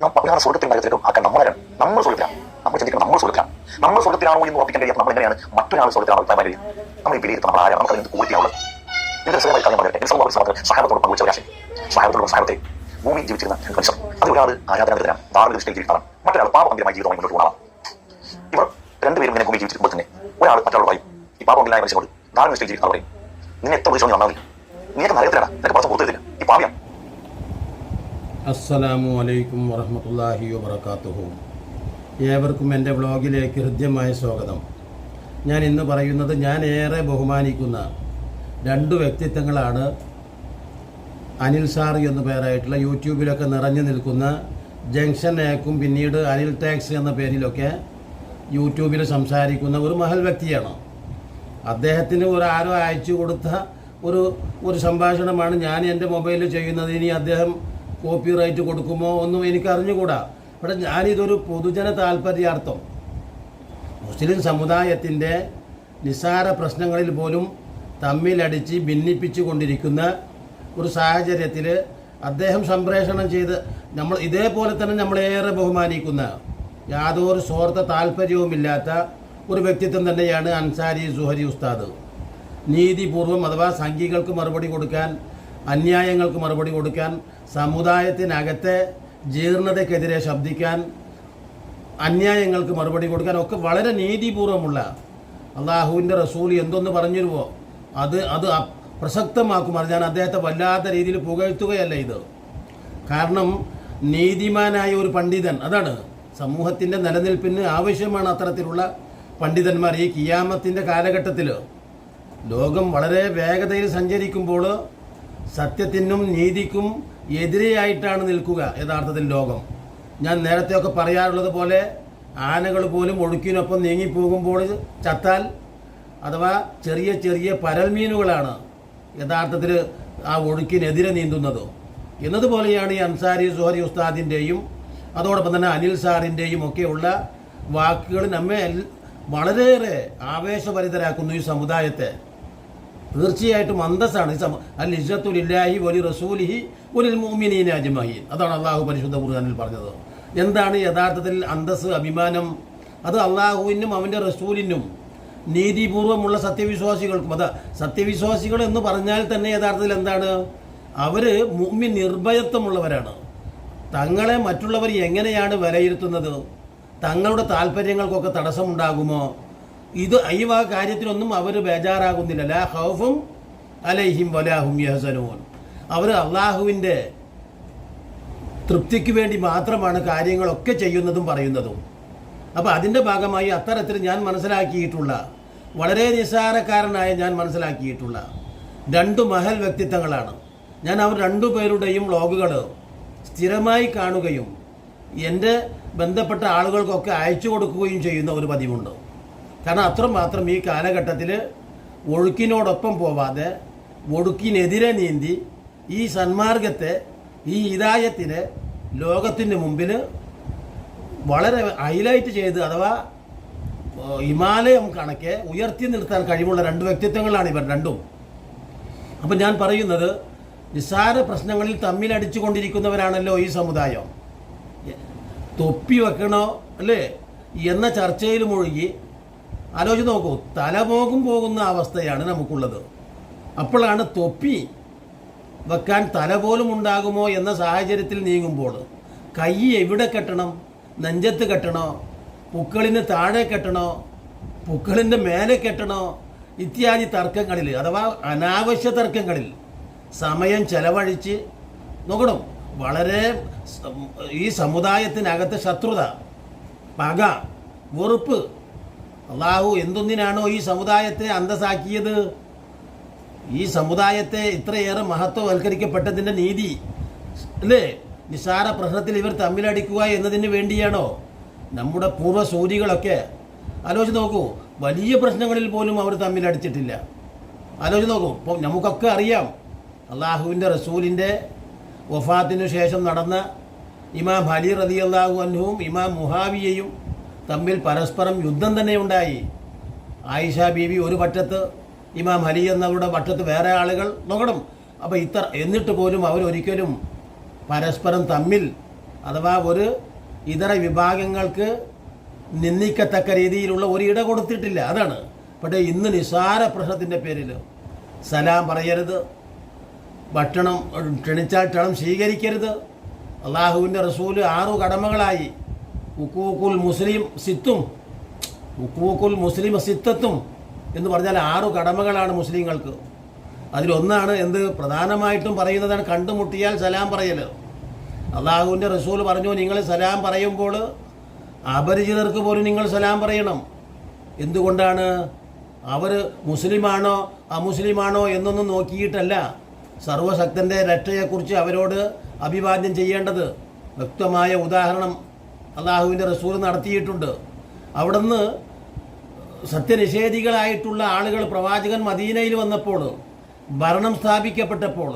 ഒരാൾ സ്വർഗത്തിൽ നരകത്തിലേക്കും ആക്കാൻ നമ്മളെ നമ്മൾ സ്വർഗത്തിലാണ്. നമ്മൾ ചിന്തിക്കണം നമ്മൾ സ്വർഗത്തിലാണ്. നമ്മൾ സ്വർഗത്തിലാണോ എന്ന് ഉറപ്പിക്കാൻ നമ്മൾ എങ്ങനെയാണ്? മറ്റൊരാൾ സ്വർഗത്തിലാണോ അഭിപ്രായം വരിക നമ്മൾ ഈ വിലയിരുത്തണം നമ്മൾ ആരാണ് നമുക്ക് അതിന് കൂടിയാവുള്ളത് എന്റെ രസകരമായി കാര്യം പറയട്ടെ എന്റെ സമൂഹത്തിൽ സഹായത്തോട് പങ്കുവച്ച ഒരാശയം സഹായത്തോടുള്ള സഹായത്തെ ഭൂമി ജീവിച്ചിരുന്ന മനുഷ്യർ അത് ഒരാൾ ആരാധനകരനാണ് ധാർമ്മിക ദൃഷ്ടിയിൽ ജീവിക്കണം മറ്റൊരാൾ പാപമന്ദിരമായി ജീവിതമായി മുന്നോട്ട് പോകണം ഇവർ രണ്ടുപേരും ഇങ്ങനെ ഭൂമി ജീവിച്ചിരിക്കുമ്പോൾ തന്നെ ഒരാൾ മറ്റൊരാൾ ഈ പാപമന്ദിരായ മനുഷ്യനോട് ധാർമ്മിക ദൃഷ്ടിയിൽ ജീവിക്കുന്ന പറയും. നിന്നെ എത്ര വിളിച്ചോ നന്നാവില്ല നീയൊക്കെ നരകത്തിലാണ് നിനക്ക് പുറത്ത് പുറത്തില്ല ഈ പാപിയാണ് അസ്സലാമു അലൈക്കും വറഹമത്തല്ലാഹി വബർക്കാത്തുഹു ഏവർക്കും എന്റെ വ്ളോഗിലേക്ക് ഹൃദ്യമായ സ്വാഗതം. ഞാൻ ഇന്ന് പറയുന്നത് ഞാൻ ഏറെ ബഹുമാനിക്കുന്ന രണ്ട് വ്യക്തിത്വങ്ങളാണ് അനിൽ സാർ എന്ന പേരായിട്ടുള്ള യൂട്യൂബിലൊക്കെ നിറഞ്ഞു നിൽക്കുന്ന ജംഗ്ഷൻ ഏക്കും പിന്നീട് അനിൽ ടാക്സ് എന്ന പേരിലൊക്കെ യൂട്യൂബിൽ സംസാരിക്കുന്ന ഒരു മഹൽ വ്യക്തിയാണ്. അദ്ദേഹത്തിന് ഒരു ആരോ അയച്ചു കൊടുത്ത ഒരു ഒരു സംഭാഷണമാണ് ഞാൻ എന്റെ മൊബൈലിൽ ചെയ്യുന്നത്. ഇനി അദ്ദേഹം കോപ്പി റൈറ്റ് കൊടുക്കുമോ ഒന്നും എനിക്ക് അറിഞ്ഞുകൂടാ ഇവിടെ ഞാനിതൊരു പൊതുജന താല്പര്യാർത്ഥം. മുസ്ലിം സമുദായത്തിന്റെ നിസ്സാര പ്രശ്നങ്ങളിൽ പോലും തമ്മിലടിച്ച് ഭിന്നിപ്പിച്ചു കൊണ്ടിരിക്കുന്ന ഒരു സാഹചര്യത്തിൽ അദ്ദേഹം സംപ്രേഷണം ചെയ്ത് നമ്മൾ ഇതേപോലെ തന്നെ നമ്മളേറെ ബഹുമാനിക്കുന്ന യാതൊരു സ്വാർത്ഥ താല്പര്യവുമില്ലാത്ത ഒരു വ്യക്തിത്വം തന്നെയാണ് അൻസാരി സുഹരി ഉസ്താദ്. നീതിപൂർവം അഥവാ സംഘികൾക്ക് മറുപടി കൊടുക്കാൻ അന്യായങ്ങൾക്ക് മറുപടി കൊടുക്കാൻ സമുദായത്തിനകത്തെ ജീർണതയ്ക്കെതിരെ ശബ്ദിക്കാൻ അന്യായങ്ങൾക്ക് മറുപടി കൊടുക്കാൻ ഒക്കെ വളരെ നീതിപൂർവമുള്ള അള്ളാഹുവിന്റെ റസൂൽ എന്തൊന്ന് പറഞ്ഞിരുവോ? അത് അത് അ- പ്രസക്തമാക്കും. അത് ഞാൻ അദ്ദേഹത്തെ വല്ലാത്ത രീതിയിൽ പുകഴ്ത്തുകയല്ല ഇത്. കാരണം നീതിമാനായ ഒരു പണ്ഡിതൻ അതാണ്. സമൂഹത്തിന്റെ നിലനിൽപ്പിന് ആവശ്യമാണ് അത്തരത്തിലുള്ള പണ്ഡിതന്മാർ ഈ കിയാമത്തിന്റെ കാലഘട്ടത്തിൽ ലോകം വളരെ വേഗതയിൽ സഞ്ചരിക്കുമ്പോൾ സത്യത്തിനും നീതിക്കും എതിരെയായിട്ടാണ് നിൽക്കുക യഥാർത്ഥത്തിൽ ലോകം. ഞാൻ നേരത്തെയൊക്കെ പറയാറുള്ളത് പോലെ ആനകൾ പോലും ഒഴുക്കിനൊപ്പം നീങ്ങിപ്പോകുമ്പോൾ ചത്താൽ അഥവാ ചെറിയ ചെറിയ പരൽമീനുകളാണ് യഥാർത്ഥത്തിൽ ആ ഒഴുക്കിനെതിരെ നീന്തുന്നത്. എന്നതുപോലെയാണ് ഈ അൻസാരി സുഹരി ഉസ്താദിന്റെയും അതോടൊപ്പം തന്നെ അനിൽ സാറിന്റെയും ഒക്കെയുള്ള വാക്കുകൾ നമ്മെ വളരെയേറെ ആവേശഭരിതരാക്കുന്നു ഈ സമുദായത്തെ. തീർച്ചയായിട്ടും അന്തസ്സാണ് ഈ അൽ ഒരു വലി റസൂലിഹി ഒരു മുഅ്മിനീന അജ്മഈൻ. അതാണ് അള്ളാഹു പരിശുദ്ധ ഖുർആനിൽ പറഞ്ഞത്. എന്താണ് യഥാർത്ഥത്തിൽ അന്തസ് അഭിമാനം? അത് അള്ളാഹുവിനും അവന്റെ റസൂലിനും നീതിപൂർവമുള്ള സത്യവിശ്വാസികൾക്കും. അതാ സത്യവിശ്വാസികൾ എന്ന് പറഞ്ഞാൽ തന്നെ യഥാർത്ഥത്തിൽ എന്താണ്? അവർ മുമ്മി നിർഭയത്വമുള്ളവരാണ്. തങ്ങളെ മറ്റുള്ളവർ എങ്ങനെയാണ് വിലയിരുത്തുന്നത്? തങ്ങളുടെ താല്പര്യങ്ങൾക്കൊക്കെ തടസ്സമുണ്ടാകുമോ? ഇത് ഈ വക കാര്യത്തിലൊന്നും അവർ ബേജാറാകുന്നില്ല. ലാ ഹൗഫും അലൈഹിം വലാഹും യഹസനൂൻ. അവർ അള്ളാഹുവിന്റെ തൃപ്തിക്ക് വേണ്ടി മാത്രമാണ് കാര്യങ്ങളൊക്കെ ചെയ്യുന്നതും പറയുന്നതും. അപ്പോൾ അതിന്റെ ഭാഗമായി അത്തരത്തിൽ ഞാൻ മനസ്സിലാക്കിയിട്ടുള്ള വളരെ നിസ്സാരക്കാരനായ ഞാൻ മനസ്സിലാക്കിയിട്ടുള്ള രണ്ട് മഹൽ വ്യക്തിത്വങ്ങളാണ്. ഞാൻ അവർ രണ്ടു പേരുടെയും വ്ളോഗുകൾ സ്ഥിരമായി കാണുകയും എന്റെ ബന്ധപ്പെട്ട ആളുകൾക്കൊക്കെ അയച്ചു കൊടുക്കുകയും ചെയ്യുന്ന ഒരു പതിവുണ്ട്. കാരണം അത്രമാത്രം ഈ കാലഘട്ടത്തിൽ ഒഴുക്കിനോടൊപ്പം പോവാതെ ഒഴുക്കിനെതിരെ നീന്തി ഈ സന്മാർഗത്തെ ഈ ഇതായത്തിന് ലോകത്തിന് മുമ്പിൽ വളരെ ഹൈലൈറ്റ് ചെയ്ത് അഥവാ ഹിമാലയം കണക്കെ ഉയർത്തി നിർത്താൻ കഴിവുള്ള രണ്ട് വ്യക്തിത്വങ്ങളാണ് ഇവർ രണ്ടും. അപ്പം ഞാൻ പറയുന്നത് നിസ്സാര പ്രശ്നങ്ങളിൽ തമ്മിലടിച്ചു കൊണ്ടിരിക്കുന്നവരാണല്ലോ ഈ സമുദായം. തൊപ്പി വെക്കണോ അല്ലേ? എന്ന ചർച്ചയിൽ മുഴുകി ആലോചിച്ച് നോക്കൂ തലപോകും പോകുന്ന അവസ്ഥയാണ് നമുക്കുള്ളത്. അപ്പോഴാണ് തൊപ്പി വെക്കാൻ തല പോലും ഉണ്ടാകുമോ എന്ന സാഹചര്യത്തിൽ നീങ്ങുമ്പോൾ കൈ എവിടെ കെട്ടണം? നെഞ്ചത്ത് കെട്ടണോ? പുക്കളിന് താഴെ കെട്ടണോ? പുക്കളിന്റെ മേലെ കെട്ടണോ? ഇത്യാദി തർക്കങ്ങളിൽ അഥവാ അനാവശ്യ തർക്കങ്ങളിൽ സമയം ചെലവഴിച്ച് നോക്കണം. വളരെ ഈ സമുദായത്തിനകത്ത് ശത്രുത പക വെറുപ്പ് അള്ളാഹു എന്തൊന്നിനാണോ ഈ സമുദായത്തെ അന്തസ്സാക്കിയത്? ഈ സമുദായത്തെ ഇത്രയേറെ മഹത്വവൽക്കരിക്കപ്പെട്ടതിന്റെ നീതി അല്ലേ? നിസാര പ്രശ്നത്തിൽ ഇവർ തമ്മിലടിക്കുക എന്നതിന് വേണ്ടിയാണോ? നമ്മുടെ പൂർവ സൂര്യകളൊക്കെ ആലോചിച്ച് നോക്കൂ വലിയ പ്രശ്നങ്ങളിൽ പോലും അവർ തമ്മിലടിച്ചിട്ടില്ല. ആലോചിച്ച് നോക്കൂ ഇപ്പം നമുക്കൊക്കെ അറിയാം അള്ളാഹുവിന്റെ റസൂലിന്റെ വഫാത്തിനു ശേഷം നടന്ന ഇമാം അലി റതി അള്ളാഹു അൻഹുവും ഇമാം മുഹാവിയയും തമ്മിൽ പരസ്പരം യുദ്ധം തന്നെ ഉണ്ടായി. ആയിഷ ബീവി ഒരു പക്ഷത്ത് ഇമാം ഹലി എന്നവരുടെ പക്ഷത്ത് വേറെ ആളുകൾ നോക്കണം അപ്പോൾ ഇത്ര എന്നിട്ട് പോലും അവരൊരിക്കലും പരസ്പരം തമ്മിൽ അഥവാ ഒരു ഇതര വിഭാഗങ്ങൾക്ക് നിന്ദിക്കത്തക്ക രീതിയിലുള്ള ഒരു ഇട കൊടുത്തിട്ടില്ല. അതാണ്. പക്ഷേ ഇന്ന് നിസാര പ്രശ്നത്തിന്റെ പേരിൽ സലാം പറയരുത്. ഭക്ഷണം ക്ഷണിച്ചാൽ ക്ഷണം സ്വീകരിക്കരുത്. അള്ളാഹുവിന്റെ റസൂൽ ആറു കടമകളായി. ഉക്കൂക്കുൽ മുസ്ലിം സിത്തും ഉക്കൂക്കുൽ മുസ്ലിം സിത്തത്തും എന്ന് പറഞ്ഞാൽ ആറു കടമകളാണ് മുസ്ലിങ്ങൾക്ക്. അതിലൊന്നാണ് എന്ത്? പ്രധാനമായിട്ടും പറയുന്നതാണ് കണ്ടുമുട്ടിയാൽ സലാം പറയൽ അള്ളാഹുവിന്റെ റസൂൽ പറഞ്ഞു നിങ്ങൾ സലാം പറയുമ്പോൾ അപരിചിതർക്ക് പോലും നിങ്ങൾ സലാം പറയണം. എന്തുകൊണ്ടാണ്? അവർ മുസ്ലിമാണോ അമുസ്ലിമാണോ എന്നൊന്നും നോക്കിയിട്ടല്ല സർവശക്തന്റെ രക്ഷയെക്കുറിച്ച് അവരോട് അഭിവാദ്യം ചെയ്യേണ്ടത്. വ്യക്തമായ ഉദാഹരണം അള്ളാഹുവിന്റെ റസൂൽ നടത്തിയിട്ടുണ്ട്. അവിടുന്ന് സത്യനിഷേധികളായിട്ടുള്ള ആളുകൾ പ്രവാചകൻ മദീനയിൽ വന്നപ്പോൾ ഭരണം സ്ഥാപിക്കപ്പെട്ടപ്പോൾ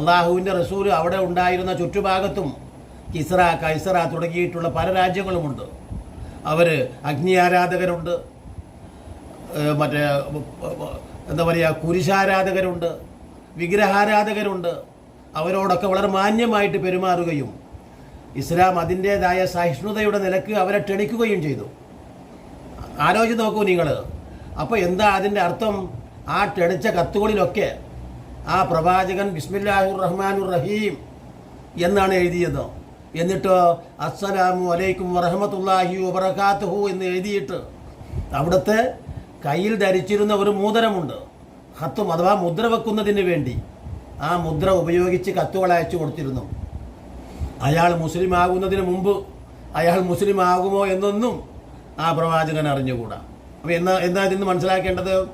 അള്ളാഹുവിന്റെ റസൂൽ അവിടെ ഉണ്ടായിരുന്ന ചുറ്റുഭാഗത്തും കിസ്ര കൈസറ തുടങ്ങിയിട്ടുള്ള പല രാജ്യങ്ങളുമുണ്ട്. അവർ അഗ്നി ആരാധകരുണ്ട് മറ്റേ എന്താ പറയുക കുരിശാരാധകരുണ്ട് വിഗ്രഹാരാധകരുണ്ട്. അവരോടൊക്കെ വളരെ മാന്യമായിട്ട് പെരുമാറുകയും ഇസ്ലാം അതിന്റേതായ സഹിഷ്ണുതയുടെ നിലയ്ക്ക് അവരെ ക്ഷണിക്കുകയും ചെയ്തു. ആലോചിച്ച് നോക്കൂ നിങ്ങൾ അപ്പോൾ എന്താ അതിന്റെ അർത്ഥം? ആ ക്ഷണിച്ച കത്തുകളിലൊക്കെ ആ പ്രവാചകൻ ബിസ്മില്ലാഹുർ റഹ്മാനുർ റഹീം എന്നാണ് എഴുതിയത്. എന്നിട്ടോ അസ്സലാമു അലൈക്കും വറഹമത്തുല്ലാഹി വബർക്കാത്തുഹു എന്ന് എഴുതിയിട്ട് അവിടുത്തെ കയ്യിൽ ധരിച്ചിരുന്ന ഒരു മൂതരമുണ്ട്. ഹത്തും അഥവാ മുദ്ര വെക്കുന്നതിന് വേണ്ടി ആ മുദ്ര ഉപയോഗിച്ച് കത്തുകൾ അയച്ചു കൊടുത്തിരുന്നു. അയാൾ മുസ്ലിം ആകുന്നതിന് മുമ്പ് അയാൾ മുസ്ലിം ആകുമോ എന്നൊന്നും ആ പ്രവാചകൻ അറിഞ്ഞുകൂടാ. അപ്പോൾ എന്നാ എന്താ ഇതിന്ന് മനസ്സിലാക്കേണ്ടത്?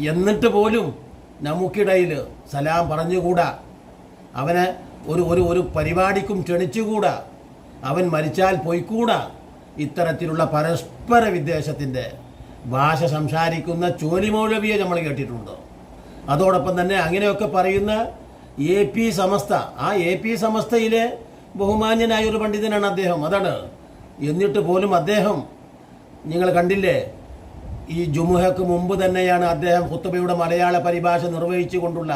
എന്നിട്ട് പോലും നമുക്കിടയിൽ സലാം പറഞ്ഞുകൂടാ. അവന് ഒരു ഒരു ഒരു പരിപാടിക്കും ക്ഷണിച്ചുകൂടാ. അവൻ മരിച്ചാൽ പോയിക്കൂടാ. ഇത്തരത്തിലുള്ള പരസ്പര വിദ്വേഷത്തിന്റെ ഭാഷ സംസാരിക്കുന്ന ചോലിമൗലവിയെ നമ്മൾ കേട്ടിട്ടുണ്ട്. അതോടൊപ്പം തന്നെ അങ്ങനെയൊക്കെ പറയുന്ന എ പി സമസ്ത ആ എ പി സമസ്തയിലെ ബഹുമാന്യനായ ഒരു പണ്ഡിതനാണ് അദ്ദേഹം. അതാണ്. എന്നിട്ട് പോലും അദ്ദേഹം നിങ്ങൾ കണ്ടില്ലേ ഈ ജുമുഹക്ക് മുമ്പ് തന്നെയാണ് അദ്ദേഹം ഹുത്തബയുടെ മലയാള പരിഭാഷ നിർവഹിച്ചു കൊണ്ടുള്ള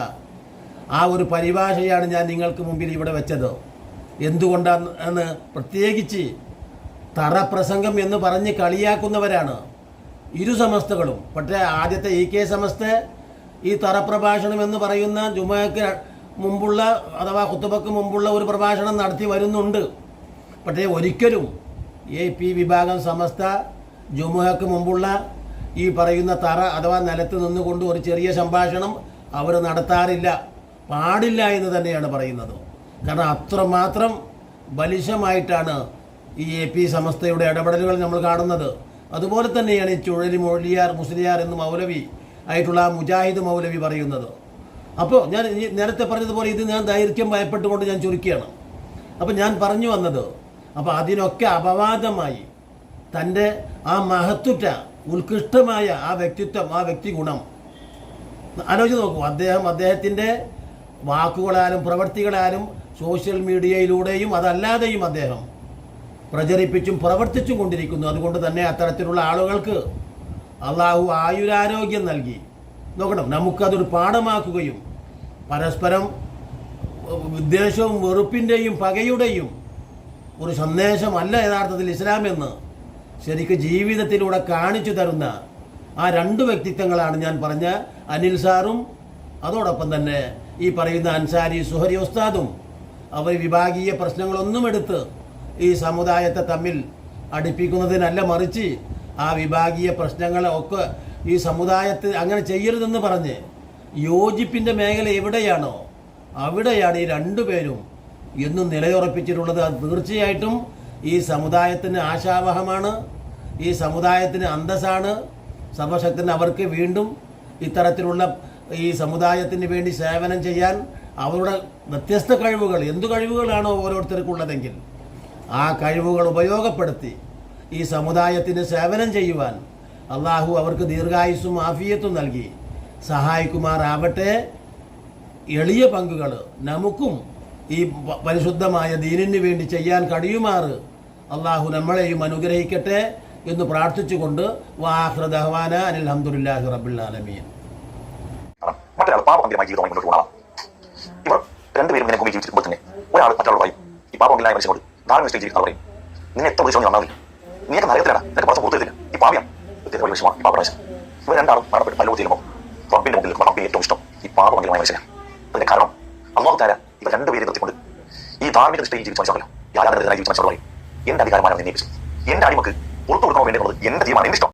ആ ഒരു പരിഭാഷയാണ് ഞാൻ നിങ്ങൾക്ക് മുമ്പിൽ ഇവിടെ വെച്ചത്. എന്തുകൊണ്ടാണ് പ്രത്യേകിച്ച് തറപ്രസംഗം എന്ന് പറഞ്ഞ് കളിയാക്കുന്നവരാണ് ഇരു സമസ്തകളും. പക്ഷേ ആദ്യത്തെ ഇ കെ സമസ്ത ഈ തറപ്രഭാഷണം എന്ന് പറയുന്ന ജുമയ്ക്ക് മുമ്പുള്ള അഥവാ കുത്തുബക്ക് മുമ്പുള്ള ഒരു പ്രഭാഷണം നടത്തി വരുന്നുണ്ട്. പക്ഷേ ഒരിക്കലും എ പി വിഭാഗം സമസ്ത ജുമുഹക്ക് മുമ്പുള്ള ഈ പറയുന്ന തറ അഥവാ നിലത്ത് നിന്നുകൊണ്ട് ഒരു ചെറിയ സംഭാഷണം അവർ നടത്താറില്ല. പാടില്ല എന്ന് തന്നെയാണ് പറയുന്നത്. കാരണം അത്രമാത്രം ബലിശമായിട്ടാണ് ഈ എ പി സമസ്തയുടെ ഇടപെടലുകൾ നമ്മൾ കാണുന്നത്. അതുപോലെ തന്നെയാണ് ഈ ചുഴലി മൊഴിയാർ മുസ്ലിയാർ എന്ന് മൗലവി ആയിട്ടുള്ള മുജാഹിദ് മൗലവി പറയുന്നത്. അപ്പോൾ ഞാൻ നേരത്തെ പറഞ്ഞതുപോലെ ഇത് ഞാൻ ദൈർഘ്യം ഭയപ്പെട്ടുകൊണ്ട് ഞാൻ ചുരുക്കുകയാണ്. അപ്പോൾ ഞാൻ പറഞ്ഞു വന്നത് അപ്പോൾ അതിനൊക്കെ അപവാദമായി തന്റെ ആ മഹത്തുറ്റ ഉത്കൃഷ്ടമായ ആ വ്യക്തിത്വം ആ വ്യക്തി ഗുണം. ആലോചിച്ച് നോക്കൂ അദ്ദേഹം അദ്ദേഹത്തിന്റെ വാക്കുകളാലും പ്രവൃത്തികളാലും സോഷ്യൽ മീഡിയയിലൂടെയും അതല്ലാതെയും അദ്ദേഹം പ്രചരിപ്പിച്ചും പ്രവർത്തിച്ചും കൊണ്ടിരിക്കുന്നു. അതുകൊണ്ട് തന്നെ അത്തരത്തിലുള്ള ആളുകൾക്ക് അള്ളാഹു ആയുരാരോഗ്യം നൽകി. നോക്കണം നമുക്കതൊരു പാഠമാക്കുകയും പരസ്പരം വിദ്വേഷവും വെറുപ്പിന്റെയും പകയുടെയും ഒരു സന്ദേശമല്ല യഥാർത്ഥത്തിൽ ഇസ്ലാം എന്ന് ശരിക്ക് ജീവിതത്തിലൂടെ കാണിച്ചു തരുന്ന ആ രണ്ട് വ്യക്തിത്വങ്ങളാണ് ഞാൻ പറഞ്ഞ അനിൽ സാറും അതോടൊപ്പം തന്നെ ഈ പറയുന്ന അൻസാരി സുഹരി ഉസ്താദും. അവർ വിഭാഗീയ പ്രശ്നങ്ങളൊന്നും എടുത്ത് ഈ സമുദായത്തെ തമ്മിൽ അടുപ്പിക്കുന്നതിനല്ല മറിച്ച് ആ വിഭാഗീയ പ്രശ്നങ്ങളെ ഒക്കെ ഈ സമുദായത്തിൽ അങ്ങനെ ചെയ്യരുതെന്ന് പറഞ്ഞ് യോജിപ്പിന്റെ മേഖല എവിടെയാണോ അവിടെയാണ് ഈ രണ്ടുപേരും എന്നും നിലയുറപ്പിച്ചിട്ടുള്ളത്. അത് തീർച്ചയായിട്ടും ഈ സമുദായത്തിന് ആശാവഹമാണ് ഈ സമുദായത്തിന് അന്തസ്സാണ്. സർവശക്തൻ അവർക്ക് വീണ്ടും ഇത്തരത്തിലുള്ള ഈ സമുദായത്തിന് വേണ്ടി സേവനം ചെയ്യാൻ അവരുടെ വ്യത്യസ്ത കഴിവുകൾ എന്തു കഴിവുകളാണോ ഓരോരുത്തർക്കുള്ളതെങ്കിൽ ആ കഴിവുകൾ ഉപയോഗപ്പെടുത്തി ഈ സമുദായത്തിന് സേവനം ചെയ്യുവാൻ അള്ളാഹു അവർക്ക് ദീർഘായുസ്സും ആഫിയത്തും നൽകി. സഹായിക്കുമാറാവട്ടെ. എളിയ പങ്കുകൾ നമുക്കും ഈ പരിശുദ്ധമായ ദീനിന് വേണ്ടി ചെയ്യാൻ കഴിയുമാറ്. അള്ളാഹു നമ്മളെയും അനുഗ്രഹിക്കട്ടെ എന്ന് പ്രാർത്ഥിച്ചുകൊണ്ട് വാഹൃദഹ്വാന അനിൽ അഹമ്മദുല്ലാഹി റബ്ബുൽ ആലമീൻ. പാപമന്ദിരമായ ജീവിതമായി മുന്നോട്ട് പോകണം. ഇവർ രണ്ടുപേരും ഇങ്ങനെ ഭൂമി തന്നെ ഒരാൾ മറ്റൊരാൾ പറയും ഈ പാപമില്ലായ മനുഷ്യനോട് ധാരണ നിശ്ചയം ജീവിക്കുന്ന പറയും. നിന്നെ എത്ര നീ നന്നാവില്ല നീയൊക്കെ നരകത്തിലാണ്. നിനക്ക് പടം കൊടുത്തില്ല ഈ പാവ്യം വ്യക്തിയുടെ വിഷയമാണ് ഈ പാപരാശം ഇവർ രണ്ടാളും മരണപ്പെട്ട് പല്ലോട് തീരുമ്പോൾ റബ്ബിന്റെ മുമ്പിൽ ഏറ്റവും ഇഷ്ടം ഈ പാപമംഗലമായ മനുഷ്യനാണ് അതിന്റെ കാരണം അള്ളാഹു ഇവർ രണ്ടുപേരെ നിർത്തിക്കൊണ്ട് ഈ ധാർമ്മിക ദൃഷ്ടിയിൽ ജീവിച്ച മനുഷ്യരല്ലോ ആരാധന ജീവിച്ച മനുഷ്യർ എന്റെ അധികാരമാണ് നിന്നെ എന്റെ അടിമക്ക് പുറത്തു കൊടുക്കണോ എന്റെ തീരുമാനം എന്റെ ഇഷ്ടം.